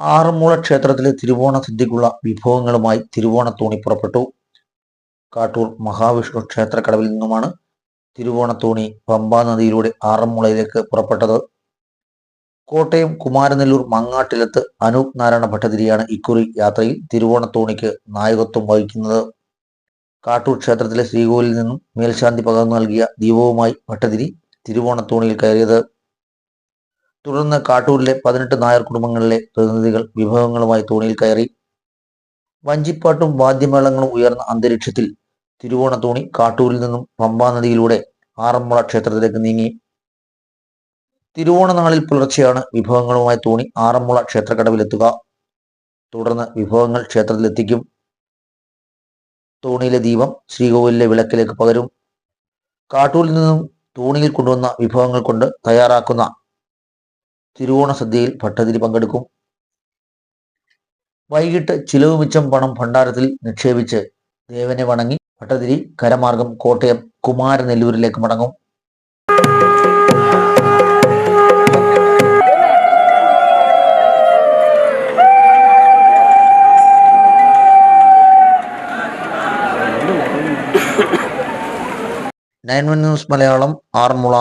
ആറന്മുള ക്ഷേത്രത്തിലെ തിരുവോണ സദ്യക്കുള്ള വിഭവങ്ങളുമായി തിരുവോണത്തോണി പുറപ്പെട്ടു. കാട്ടൂർ മഹാവിഷ്ണു ക്ഷേത്രക്കടവിൽ നിന്നുമാണ് തിരുവോണത്തോണി പമ്പാ നദിയിലൂടെ ആറന്മുളയിലേക്ക് പുറപ്പെട്ടത്. കോട്ടയം കുമാരനെല്ലൂർ മങ്ങാട്ടിലത്ത് അനൂപ് നാരായണ ഭട്ടതിരിയാണ് ഇക്കുറി യാത്രയിൽ തിരുവോണത്തോണിക്ക് നായകത്വം വഹിക്കുന്നത്. കാട്ടൂർ ക്ഷേത്രത്തിലെ ശ്രീകോവിലിൽ നിന്നും മേൽശാന്തി പകർന്നു നൽകിയ ദീപവുമായി ഭട്ടതിരി തിരുവോണത്തോണിയിൽ കയറിയത്. തുടർന്ന് കാട്ടൂരിലെ പതിനെട്ട് നായർ കുടുംബങ്ങളിലെ പ്രതിനിധികൾ വിഭവങ്ങളുമായി തോണിയിൽ കയറി. വഞ്ചിപ്പാട്ടും വാദ്യമേളങ്ങളും ഉയർന്ന അന്തരീക്ഷത്തിൽ തിരുവോണ തോണി കാട്ടൂരിൽ നിന്നും പമ്പാ നദിയിലൂടെ ആറന്മുള ക്ഷേത്രത്തിലേക്ക് നീങ്ങി. തിരുവോണ നാളിൽ പുലർച്ചെയാണ് വിഭവങ്ങളുമായി തോണി ആറന്മുള ക്ഷേത്രക്കടവിലെത്തുക. തുടർന്ന് വിഭവങ്ങൾ ക്ഷേത്രത്തിലെത്തിക്കും. തോണിയിലെ ദീപം ശ്രീകോവിലിലെ വിളക്കിലേക്ക് പകരും. കാട്ടൂരിൽ നിന്നും തോണിയിൽ കൊണ്ടുവന്ന വിഭവങ്ങൾ കൊണ്ട് തയ്യാറാക്കുന്ന തിരുവോണ സദ്യയിൽ ഭട്ടതിരി പങ്കെടുക്കും. വൈകിട്ട് ചിലവ് മിച്ചം പണം ഭണ്ഡാരത്തിൽ നിക്ഷേപിച്ച് ദേവനെ വണങ്ങി ഭട്ടതിരി കരമാർഗം കോട്ടയം കുമാരനെല്ലൂരിലേക്ക് മടങ്ങും. Nine one news Malayalam Aranmula